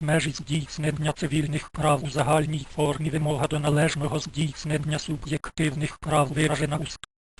межі здійснення цивільних прав у загальній формі вимога до належного здійснення суб'єктивних прав виражена у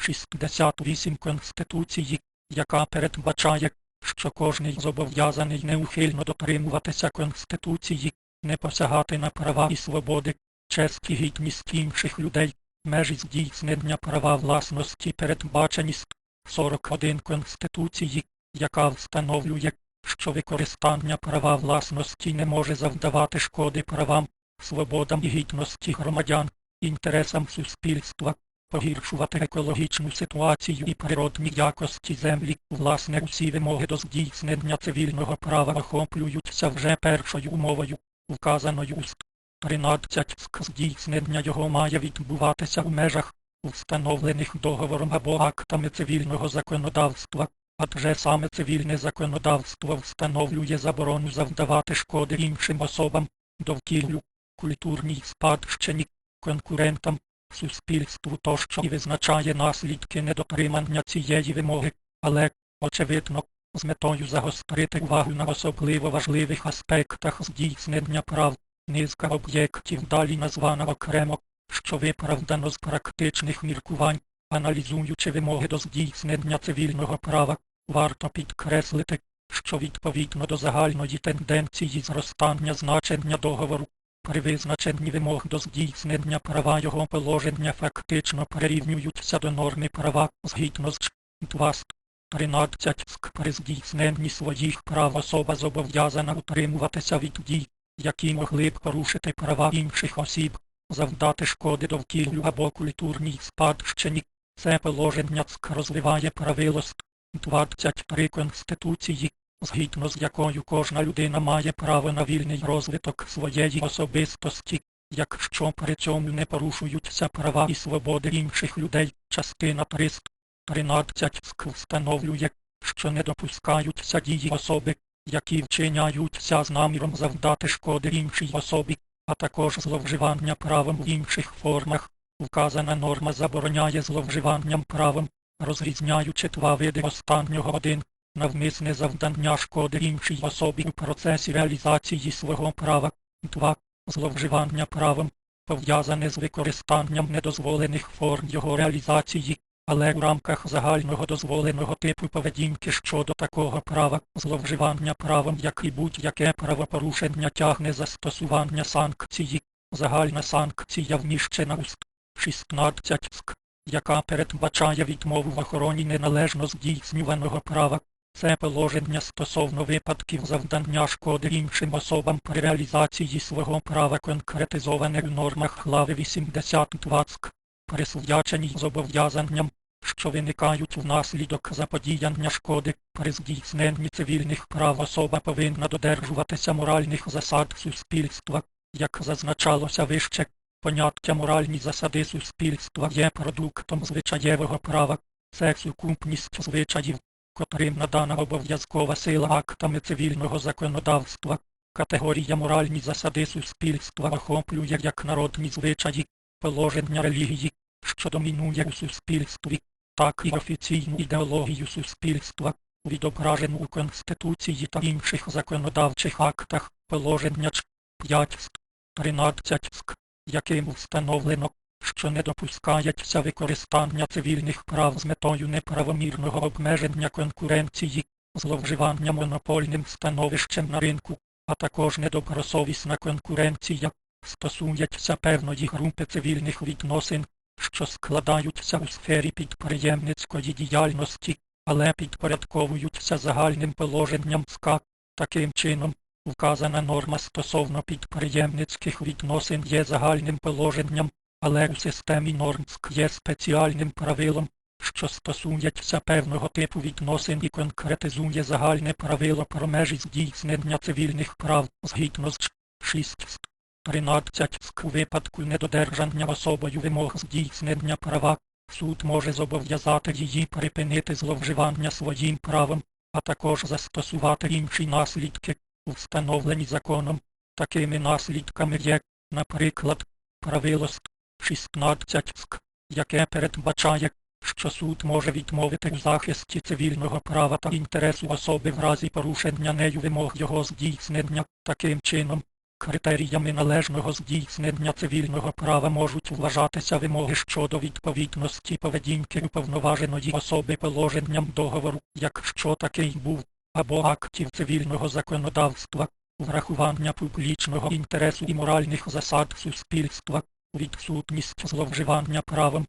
68 Конституції, яка передбачає, що кожний зобов'язаний неухильно дотримуватися Конституції, не посягати на права і свободи, честь гідність інших людей, межі здійснення права власності передбачені ст. 41 Конституції, яка встановлює, що використання права власності не може завдавати шкоди правам, свободам і гідності громадян, інтересам суспільства, погіршувати екологічну ситуацію і природні якості землі. Власне, усі вимоги до здійснення цивільного права охоплюються вже першою умовою, вказаною у ст. 13 ск здійснення його має відбуватися у межах, встановлених договором або актами цивільного законодавства, адже саме цивільне законодавство встановлює заборону завдавати шкоди іншим особам, довкіллю, культурній спадщині, конкурентам, суспільству тощо і визначає наслідки недотримання цієї вимоги, але, очевидно, з метою загострити увагу на особливо важливих аспектах здійснення прав, низка об'єктів далі названа окремо, що виправдано з практичних міркувань, аналізуючи вимоги до здійснення цивільного права, варто підкреслити, що відповідно до загальної тенденції зростання значення договору, при визначенні вимог до здійснення права його положення фактично перерівнюються до норми права згідно з 2 13 ск при здійсненні своїх прав особа зобов'язана утримуватися від дій, які могли б порушити права інших осіб, завдати шкоди довкіллю або культурній спадщині. Це положення ЦК розвиває правило ст. 23 Конституції, згідно з якою кожна людина має право на вільний розвиток своєї особистості, якщо при цьому не порушуються права і свободи інших людей. Частина 313 СК встановлює, що не допускаються дії особи, які вчиняються з наміром завдати шкоди іншій особі, а також зловживання правом в інших формах. Вказана норма забороняє зловживанням правом, розрізняючи два види останнього один навмисне завдання шкоди іншій особі у процесі реалізації свого права, 2. зловживання правом, пов'язане з використанням недозволених форм його реалізації, але у рамках загального дозволеного типу поведінки щодо такого права, зловживання правом, як і будь-яке правопорушення тягне застосування санкції, загальна санкція вміщена у ст. 16 ск, яка передбачає відмову в охороні неналежно здійснюваного права. Це положення стосовно випадків завдання шкоди іншим особам при реалізації свого права конкретизоване у нормах глави 82 СК, присвяченій зобов'язанням, що виникають внаслідок заподіяння шкоди при здійсненні цивільних прав особа повинна додержуватися моральних засад суспільства, як зазначалося вище. Поняття моральні засади суспільства є продуктом звичаєвого права, це сукупність звичаїв, котрим надана обов'язкова сила актами цивільного законодавства. Категорія моральні засади суспільства охоплює як народні звичаї, положення релігії, що домінує у суспільстві, так і офіційну ідеологію суспільства, відображену у Конституції та інших законодавчих актах, положення Ч. 5 13 ск яким встановлено, що не допускається використання цивільних прав з метою неправомірного обмеження конкуренції, зловживання монопольним становищем на ринку, а також недобросовісна конкуренція, стосується певної групи цивільних відносин, що складаються у сфері підприємницької діяльності, але підпорядковуються загальним положенням СКА. Таким чином, Вказана норма стосовно підприємницьких відносин є загальним положенням, але у системі норм СК є спеціальним правилом, що стосується певного типу відносин і конкретизує загальне правило про межі здійснення цивільних прав згідно з 6 13 СК у випадку недодержання особою вимог здійснення права. Суд може зобов'язати її припинити зловживання своїм правом, а також застосувати інші наслідки встановлені законом. Такими наслідками є, наприклад, правило СК 16 СК, яке передбачає, що суд може відмовити у захисті цивільного права та інтересу особи в разі порушення нею вимог його здійснення, Таким чином, критеріями належного здійснення цивільного права можуть вважатися вимоги щодо відповідності поведінки уповноваженої особи положенням договору, якщо такий був, або актів цивільного законодавства, врахування публічного інтересу і моральних засад суспільства, відсутність зловживання правом,